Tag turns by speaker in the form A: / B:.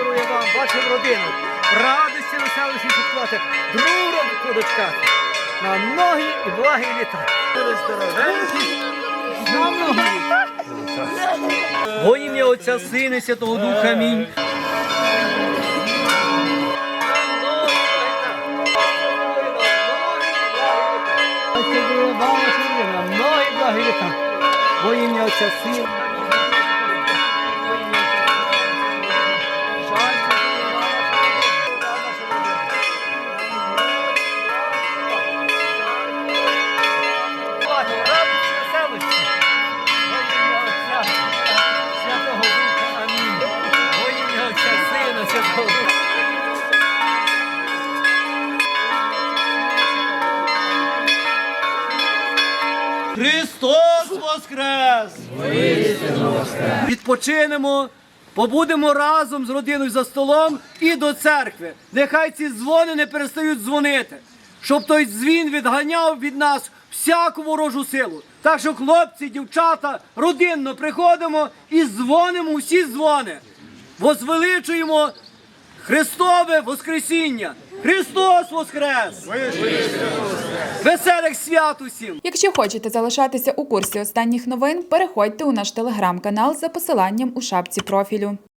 A: здоров'я вам, вашим родинам. Радості веселості святкувати, другу року дочкати. На многі і благі літа. Здоровенькі, на. Во ім'я Отця Сина Святого Духа. Амінь. На многі благі літа. Во ім'я Отця Сина. Христос Воскрес! Відпочинемо, побудемо разом з родиною за столом і до церкви. Нехай ці дзвони не перестають дзвонити, щоб той дзвін відганяв від нас всяку ворожу силу. Так що, хлопці, дівчата, родинно приходимо і дзвонимо всі дзвони. Возвеличуємо Христове Воскресіння! Христос Воскрес! Веселих свят усім!
B: Якщо хочете залишатися у курсі останніх новин, переходьте у наш телеграм-канал за посиланням у шапці профілю.